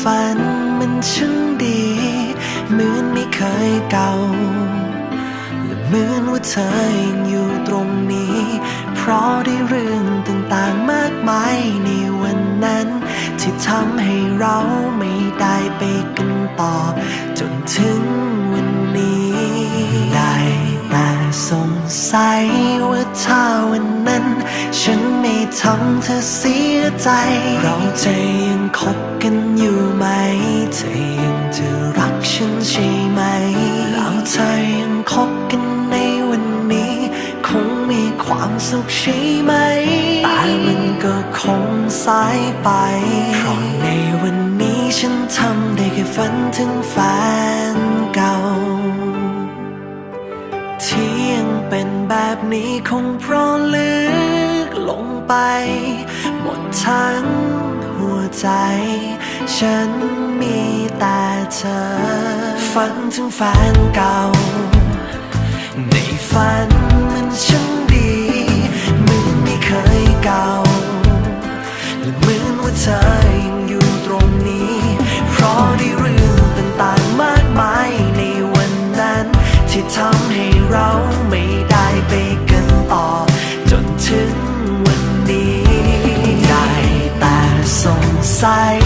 ฝันมันช่างดี เหมือนไม่เคยเก่า และเหมือนว่าเธอยังอยู่ตรงนี้ เพราะได้เรื่องต่างๆมากมายในวันนั้น ที่ทำให้เราไม่ได้ไปกันต่อ จนถึงวันนี้ ได้แต่สงสัยว่าถ้าวันนั้น ฉันไม่ทำเธอเสีย ใจ เราจะยังคบกันอยู่ไหม เธอยังจะรักฉันใช่ไหมแล้วเธอยังคบกันในวันนี้ คงมีความสุขใช่ไหม แต่มันก็คงสายไป เพราะในวันนี้ฉันทำได้แค่ฝันถึงแฟนเก่าที่ยังเป็นแบบนี้คงเพราะลึกลงไปหมด ทั้งหัวใจ ฉันมีแต่เธอ ฝันถึงแฟนเก่า ในฝันมัน ง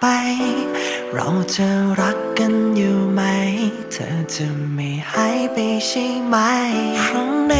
ไป เราจะรักกันอยู่ไหม เธอจะไม่หายไปใช่ไหมครั้งใน